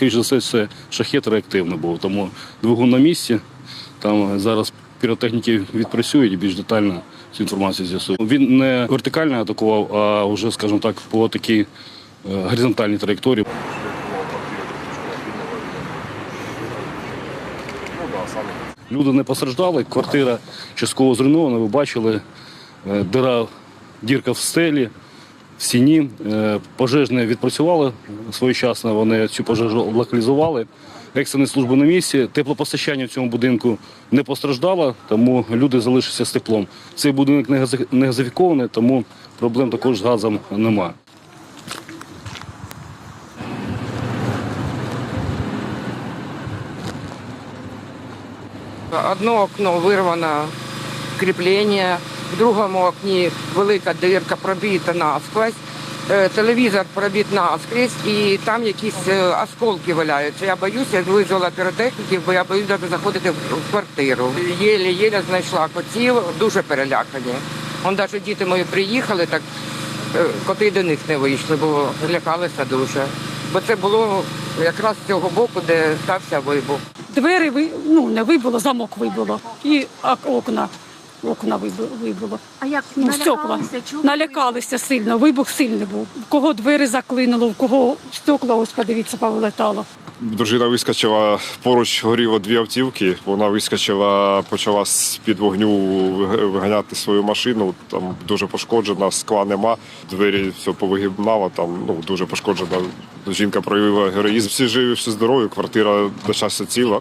скоріш за все, це шахет реактивний був. Тому двигун на місці. Там зараз піротехніки відпрацюють і більш детально цю інформацію з'ясують. Він не вертикально атакував, а вже, скажімо так, по такій е, горизонтальній траєкторії. Люди не постраждали, квартира частково зруйнована. Ви бачили, е, дира, дірка в стелі, в стіні. Е, Пожежні відпрацювали своєчасно, вони цю пожежу локалізували. Екстрені служби на місці. Теплопостачання в цьому будинку не постраждало, тому люди залишилися з теплом. Цей будинок не газифікований, тому проблем також з газом немає. Одно окно вирвано кріплення, в другому окні велика дирка пробита насквозь, е, телевізор пробит наскрізь і там якісь е, осколки валяються. Я боюся, я визвала піротехніків, бо я боюсь навіть заходити в квартиру. Єле-єле знайшла котів, дуже перелякані. Он навіть діти мої приїхали, так е, коти до них не вийшли, бо лякалися дуже. Бо це було якраз з цього боку, де стався вибух. Двері ну, не вибило, замок вибило. І окна. Окна вибило. А як Ну, стекла. налякалися? Налякалися сильно, вибух сильний був. В кого двері заклинуло, в кого стекла, ось подивіться, повилетало. Дружина вискочила поруч горіло дві автівки. Вона вискочила, почала з під вогню виганяти свою машину. Там дуже пошкоджена, скла нема. Двері все повигибнало. Там ну дуже пошкоджена. Жінка проявила героїзм. Всі живі, всі здорові. Квартира до часу ціла.